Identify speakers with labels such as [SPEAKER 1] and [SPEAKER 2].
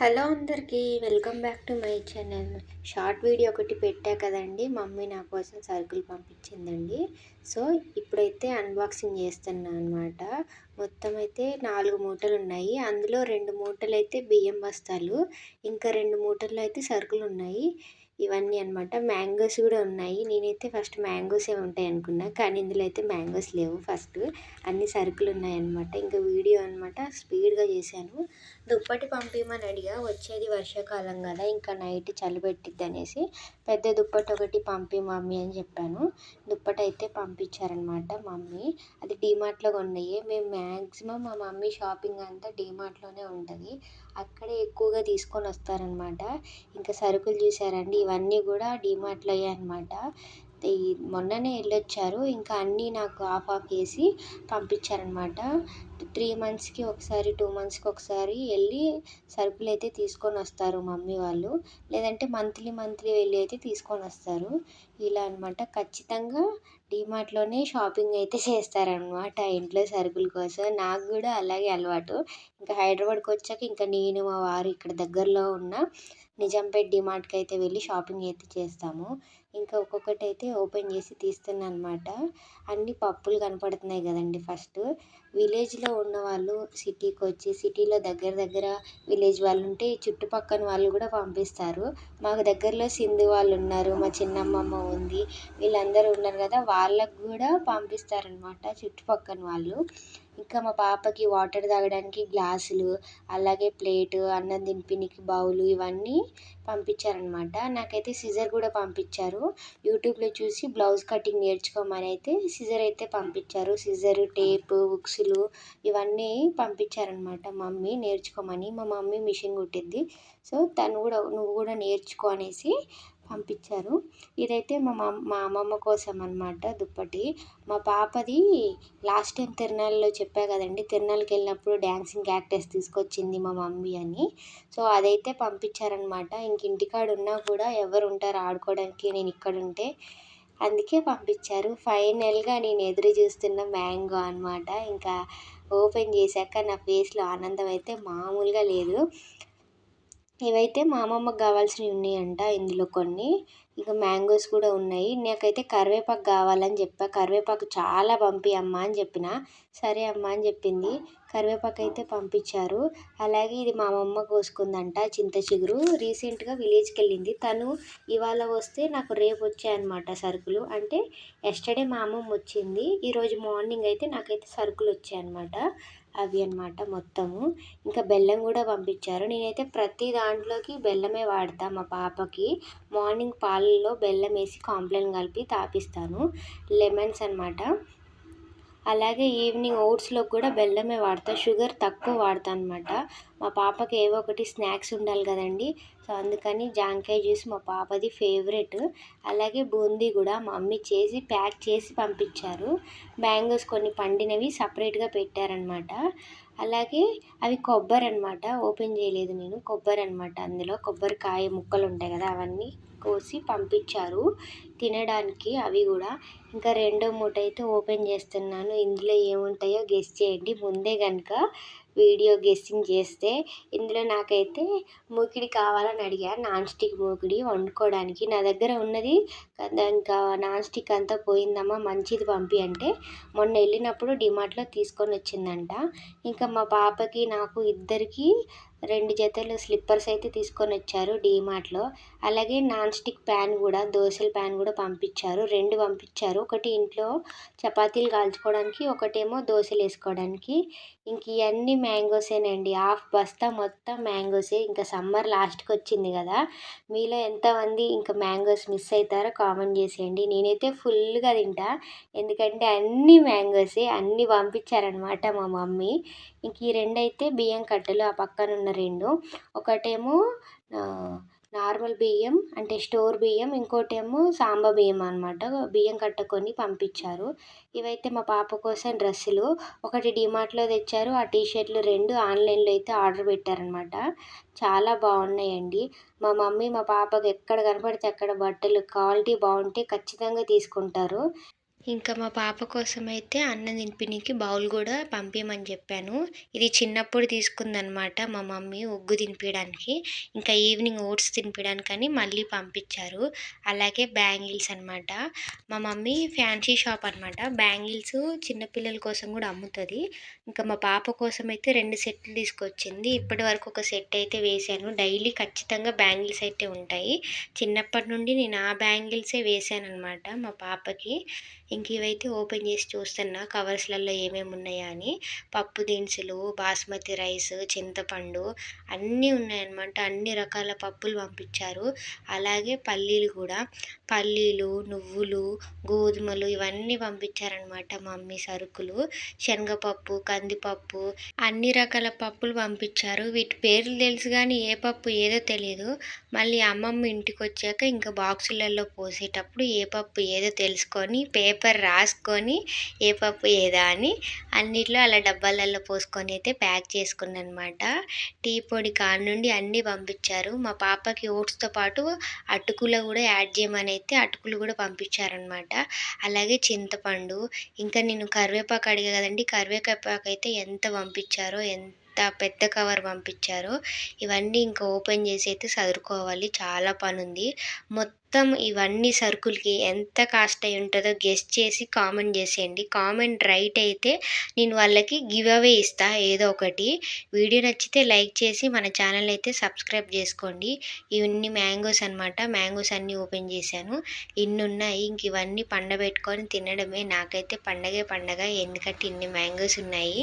[SPEAKER 1] Hello అందరికీ welcome back to my channel. Short video ఒకటి పెట్టా కదండి మమ్మీ నా కోసం సరుకులు పంపించిందండి. సో ఇప్పుడైతే అన్బాక్సింగ్ చేస్తున్నా అనమాట మొత్తం అయితే నాలుగు మూటలు ఉన్నాయి. అందులో రెండు మూటలు అయితే బియ్యం బస్తాలు ఇంకా రెండు మూటలు అయితే సరుకులు ఉన్నాయి. ఇవన్నీ అనమాట మ్యాంగోస్ కూడా ఉన్నాయి. నేనైతే ఫస్ట్ మ్యాంగోసే ఉంటాయి అనుకున్నా కానీ ఇందులో అయితే మ్యాంగోస్ లేవు ఫస్ట్. అన్ని సరుకులు ఉన్నాయన్నమాట ఇంకా వీడియో అనమాట స్పీడ్గా చేశాను. దుప్పటి పంపించమని అడిగా. వచ్చేది వర్షాకాలం కదా ఇంకా నైట్ చలిపెట్టిద్ది అనేసి పెద్ద దుప్పటి ఒకటి పంపి మమ్మీ అని చెప్పాను. దుప్పటి అయితే పంపించారనమాట మమ్మీ. అది డీమార్ట్లో కొన్నాయి. మేము మ్యాక్సిమం మా మమ్మీ షాపింగ్ అంతా డీమార్ట్లోనే ఉంటుంది. అక్కడే ఎక్కువగా తీసుకొని వస్తారనమాట ఇంకా సరుకులు చూసారండి ఇవన్నీ కూడా డీమార్ట్లో అనమాట ఈ మొన్ననే వెళ్ళొచ్చారు. ఇంకా అన్నీ నాకు ఆఫ్ ఆఫ్ చేసి పంపించారనమాట త్రీ మంత్స్కి ఒకసారి టూ మంత్స్కి ఒకసారి వెళ్ళి సరుకులు అయితే తీసుకొని వస్తారు మమ్మీ వాళ్ళు. లేదంటే మంత్లీ మంత్లీ వెళ్ళి అయితే తీసుకొని వస్తారు. ఇలా అనమాట ఖచ్చితంగా డీమార్ట్లోనే షాపింగ్ అయితే చేస్తారనమాట ఇంట్లో సరుకుల కోసం. నాకు కూడా అలాగే అలవాటు. ఇంకా హైదరాబాద్కి వచ్చాక ఇంకా నేను మా వారు ఇక్కడ దగ్గరలో ఉన్న నిజాంపేట్ డిమార్ట్కి అయితే వెళ్ళి షాపింగ్ అయితే చేస్తాము. ఇంకా ఒక్కొక్కటి అయితే ఓపెన్ చేసి తీస్తున్నా అనమాట అన్ని పప్పులు కనపడుతున్నాయి కదండి ఫస్ట్. విలేజ్లో ఉన్న వాళ్ళు సిటీకి వచ్చి సిటీలో దగ్గర దగ్గర విలేజ్ వాళ్ళు ఉంటే చుట్టుపక్కన వాళ్ళు కూడా పంపిస్తారు. మాకు దగ్గరలో సింధు వాళ్ళు ఉన్నారు మా చిన్నమ్మమ్మ ఉంది వీళ్ళందరూ ఉన్నారు కదా వాళ్ళకు కూడా పంపిస్తారనమాట చుట్టుపక్కన వాళ్ళు. ఇంకా మా పాపకి వాటర్ తాగడానికి గ్లాసులు అలాగే ప్లేటు అన్నం దింపడానికి బౌలు ఇవన్నీ పంపించారనమాట నాకైతే సిజర్ కూడా పంపించారు. యూట్యూబ్లో చూసి బ్లౌజ్ కటింగ్ నేర్చుకోమని అయితే సిజర్ అయితే పంపించారు. సిజర్ టేపు బుక్స్లు ఇవన్నీ పంపించారనమాట మమ్మీ నేర్చుకోమని. మా మమ్మీ మిషన్ కుట్టిద్ది సో తను కూడా నువ్వు కూడా నేర్చుకో అనేసి పంపించారు. ఇదైతే మా మా అమ్మమ్మ కోసం అనమాట దుప్పటి. మా పాపది లాస్ట్ టైం తిరునాళ్ళలో చెప్పా కదండి తిరునాళ్ళకి వెళ్ళినప్పుడు డ్యాన్సింగ్ యాక్టర్స్ తీసుకొచ్చింది మా మమ్మీ అని. సో అదైతే పంపించారనమాట ఇంక ఇంటికాడ ఉన్నా కూడా ఎవరు ఉంటారు ఆడుకోవడానికి నేను ఇక్కడ ఉంటే అందుకే పంపించారు. ఫైనల్గా నేను ఎదురు చూస్తున్న మ్యాంగో అనమాట ఇంకా ఓపెన్ చేశాక నా ఫేస్లో ఆనందం అయితే మామూలుగా లేదు. ఇవైతే మా అమ్మమ్మకి కావాల్సినవి ఉన్నాయంట ఇందులో కొన్ని. ఇంకా మ్యాంగోస్ కూడా ఉన్నాయి. నాకైతే కరివేపాకు కావాలని చెప్పా. కరివేపాకు చాలా పంపి అమ్మ అని చెప్పిన. సరే అమ్మ అని చెప్పింది. కరివేపాకు అయితే పంపించారు. అలాగే ఇది మా అమ్మమ్మ కోసుకుందంట చింత చిగురు. రీసెంట్గా విలేజ్కి వెళ్ళింది తను ఇవాళ వస్తే నాకు రేపు వచ్చాయన్నమాట సరుకులు. అంటే ఎస్టర్డే మా అమ్మమ్మ వచ్చింది. ఈరోజు మార్నింగ్ అయితే నాకైతే సరుకులు వచ్చాయన్నమాట. అవి అనమాట మొత్తము. ఇంకా బెల్లం కూడా పంపించారు. నేనైతే ప్రతి దాంట్లోకి బెల్లమే వాడతా మా పాపకి. మార్నింగ్ పాలల్లో బెల్లం వేసి కాంప్లైన్ కలిపి తాపిస్తాను. లెమన్స్ అనమాట అలాగే ఈవినింగ్ ఓట్స్లో కూడా బెల్లమే వాడతా. షుగర్ తక్కువ వాడతా అనమాట మా పాపకి ఏవో ఒకటి స్నాక్స్ ఉండాలి కదండి. సో అందుకని జాంకాయ జ్యూస్ మా పాపది ఫేవరెట్. అలాగే బూందీ కూడా మా మమ్మీ చేసి ప్యాక్ చేసి పంపించారు. మ్యాంగోస్ కొన్ని పండినవి సపరేట్గా పెట్టారనమాట. అలాగే అవి కొబ్బరి అనమాట ఓపెన్ చేయలేదు నేను. కొబ్బరి అనమాట అందులో కొబ్బరికాయ ముక్కలు ఉంటాయి కదా అవన్నీ. కోసి పంపించారు. తినడానికి అవి కూడా. ఇంకా రెండో మూట అయితే ఓపెన్ చేస్తున్నాను. ఇందులో ఏముంటాయో గెస్ చేయండి. ముందే కనుక వీడియో గెస్సింగ్ చేస్తే ఇందులో నాకైతే మూకిడి కావాలని అడిగా. నాన్ స్టిక్ మూకిడి వండుకోవడానికి నా దగ్గర ఉన్నది ఇంకా నాన్ స్టిక్ అంతా పోయిందమ్మా మంచిది పంపి అంటే. మొన్న వెళ్ళినప్పుడు డిమార్ట్లో తీసుకొని వచ్చిందంట. ఇంకా మా పాపకి నాకు ఇద్దరికి రెండు జతలు స్లిప్పర్స్ అయితే తీసుకొని వచ్చారు డీమార్ట్లో. అలాగే నాన్ స్టిక్ ప్యాన్ కూడా దోశల ప్యాన్ కూడా పంపించారు. రెండు పంపించారు. ఒకటి ఇంట్లో చపాతీలు కాల్చుకోవడానికి ఒకటేమో దోశలు వేసుకోవడానికి. ఇంక ఇవన్నీ మ్యాంగోసేనండి. హాఫ్ బస్తా మొత్తం మ్యాంగోసే. ఇంకా సమ్మర్ లాస్ట్కి వచ్చింది కదా. మీలో ఎంతమంది ఇంకా మ్యాంగోస్ మిస్ అవుతారో కామెంట్ చేసేయండి. నేనైతే ఫుల్గా తింటా. ఎందుకంటే అన్ని మ్యాంగోసే అన్నీ పంపించారనమాట మా మమ్మీ. ఇంక ఈ రెండు అయితే బియ్యం కట్టెలు ఆ పక్కన ఉన్న రెండు. ఒకటేమో నార్మల్ బియ్యం అంటే స్టోర్ బియ్యం ఇంకోటేమో సాంబ బియ్యం అనమాట బియ్యం కట్టుకొని పంపించారు. ఇవైతే మా పాప కోసం డ్రెస్సులు. ఒకటి డిమార్ట్లో తెచ్చారు ఆ టీషర్ట్లు రెండు ఆన్లైన్లో అయితే ఆర్డర్ పెట్టారనమాట చాలా బాగున్నాయండి. మా మమ్మీ మా పాపకు ఎక్కడ కనపడితే అక్కడ బట్టలు క్వాలిటీ బాగుంటే ఖచ్చితంగా తీసుకుంటారు. ఇంకా మా పాప కోసం అయితే అన్నం తినిపినికి బౌల్ కూడా పంపించమని చెప్పాను. ఇది చిన్నప్పుడు తీసుకుందనమాట మా మమ్మీ ఉగ్గు తినిపించడానికి ఇంకా ఈవినింగ్ ఓట్స్ తినిపించడానికి అని మళ్ళీ పంపించారు. అలాగే బ్యాంగిల్స్ అనమాట మా మమ్మీ ఫ్యాన్సీ షాప్ అనమాట బ్యాంగిల్స్ చిన్నపిల్లల కోసం కూడా అమ్ముతుంది. ఇంకా మా పాప కోసం అయితే రెండు సెట్లు తీసుకొచ్చింది. ఇప్పటి వరకు ఒక సెట్ అయితే వేశాను. డైలీ ఖచ్చితంగా బ్యాంగిల్స్ అయితే ఉంటాయి. చిన్నప్పటి నుండి నేను ఆ బ్యాంగిల్సే వేసాను అనమాట మా పాపకి. ఇంక ఇవైతే ఓపెన్ చేసి చూస్తున్నా కవర్స్లలో ఏమేమి ఉన్నాయా అని. పప్పు దినుసులు బాస్మతి రైస్ చింతపండు అన్నీ ఉన్నాయన్నమాట. అన్ని రకాల పప్పులు పంపించారు. అలాగే పల్లీలు కూడా. పల్లీలు నువ్వులు గోధుమలు ఇవన్నీ పంపించారనమాట మమ్మీ సరుకులు. శనగపప్పు కందిపప్పు అన్ని రకాల పప్పులు పంపించారు. వీటి పేర్లు తెలుసు కానీ ఏ పప్పు ఏదో తెలియదు మళ్ళీ అమ్మమ్మ ఇంటికి వచ్చాక ఇంకా బాక్సులలో పోసేటప్పుడు ఏ పప్పు ఏదో తెలుసుకొని పేపర్ రాసుకొని ఏ పప్పు ఏదా అని అన్నిట్లో అలా డబ్బాలలో పోసుకొని అయితే ప్యాక్ చేసుకున్నాను అనమాట టీ పొడి కాడ నుండి అన్నీ పంపించారు. మా పాపకి ఓట్స్తో పాటు అటుకుల కూడా యాడ్ చేయమని అయితే అటుకులు కూడా పంపించారనమాట అలాగే చింతపండు ఇంకా నేను కరివేపాకు అడిగా కదండి కరివేపాకు అయితే ఎంత పంపించారో ఎంత పెద్ద కవర్ పంపించారో. ఇవన్నీ ఇంకా ఓపెన్ చేసి అయితే చదువుకోవాలి చాలా పని ఉంది మొత్తం ఇవన్నీ సరుకులకి ఎంత కాస్ట్ అయి ఉంటుందో గెస్ట్ చేసి కామెంట్ చేసేయండి. కామెంట్ రైట్ అయితే నేను వాళ్ళకి గివ్ అవే ఇస్తా ఏదో ఒకటి. వీడియో నచ్చితే లైక్ చేసి మన ఛానల్ అయితే సబ్స్క్రైబ్ చేసుకోండి. ఇవన్నీ మ్యాంగోస్ అనమాట మ్యాంగోస్ అన్నీ ఓపెన్ చేశాను. ఇన్ని ఉన్నాయి ఇంక ఇవన్నీ పండబెట్టుకొని తినడమే. నాకైతే పండగే పండగ ఎందుకంటే ఇన్ని మ్యాంగోస్ ఉన్నాయి.